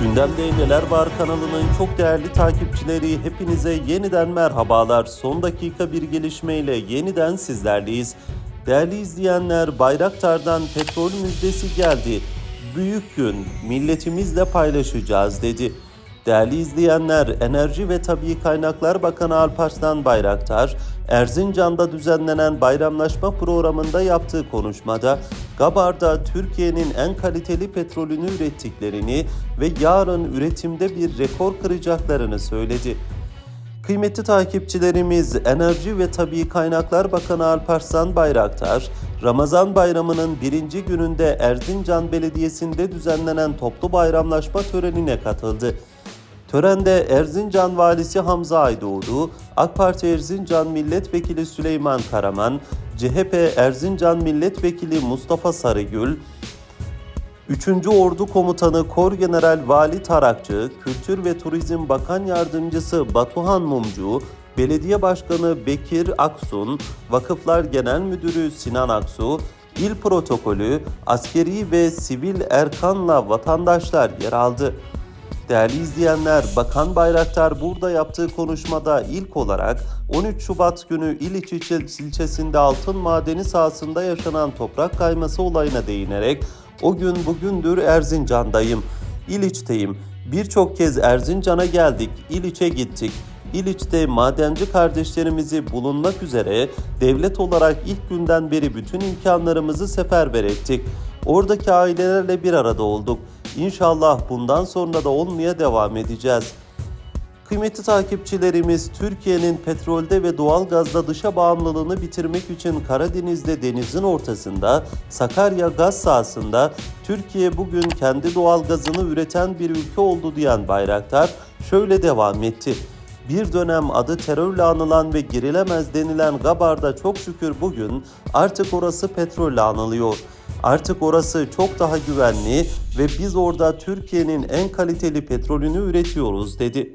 Gündemde Neler Var kanalının çok değerli takipçileri hepinize yeniden merhabalar. Son dakika bir gelişmeyle yeniden sizlerleyiz. Değerli izleyenler Bayraktar'dan petrol müjdesi geldi. Büyük gün milletimizle paylaşacağız dedi. Değerli izleyenler, Enerji ve Tabii Kaynaklar Bakanı Alparslan Bayraktar, Erzincan'da düzenlenen bayramlaşma programında yaptığı konuşmada, Gabar'da Türkiye'nin en kaliteli petrolünü ürettiklerini ve yarın üretimde bir rekor kıracaklarını söyledi. Kıymetli takipçilerimiz, Enerji ve Tabii Kaynaklar Bakanı Alparslan Bayraktar, Ramazan Bayramı'nın birinci gününde Erzincan Belediyesi'nde düzenlenen toplu bayramlaşma törenine katıldı. Törende Erzincan Valisi Hamza Aydoğdu, AK Parti Erzincan Milletvekili Süleyman Karaman, CHP Erzincan Milletvekili Mustafa Sarıgül, 3. Ordu Komutanı Kor General Vali Tarakçı, Kültür ve Turizm Bakan Yardımcısı Batuhan Mumcu, Belediye Başkanı Bekir Aksun, Vakıflar Genel Müdürü Sinan Aksu, İl Protokolü, askeri ve sivil erkanla vatandaşlar yer aldı. Değerli izleyenler, Bakan Bayraktar burada yaptığı konuşmada ilk olarak 13 Şubat günü İliç ilçe- ilçesinde altın madeni sahasında yaşanan toprak kayması olayına değinerek o gün bugündür Erzincan'dayım, İliç'teyim. Birçok kez Erzincan'a geldik, İliç'e gittik. İliç'te madenci kardeşlerimizi bulunmak üzere devlet olarak ilk günden beri bütün imkanlarımızı seferber ettik. Oradaki ailelerle bir arada olduk. İnşallah bundan sonra da olmaya devam edeceğiz. Kıymetli takipçilerimiz Türkiye'nin petrolde ve doğalgazda dışa bağımlılığını bitirmek için Karadeniz'de denizin ortasında Sakarya gaz sahasında Türkiye bugün kendi doğalgazını üreten bir ülke oldu diyen Bayraktar şöyle devam etti. Bir dönem adı terörle anılan ve girilemez denilen Gabar'da çok şükür bugün artık orası petrolle anılıyor. Artık orası çok daha güvenli ve biz orada Türkiye'nin en kaliteli petrolünü üretiyoruz dedi.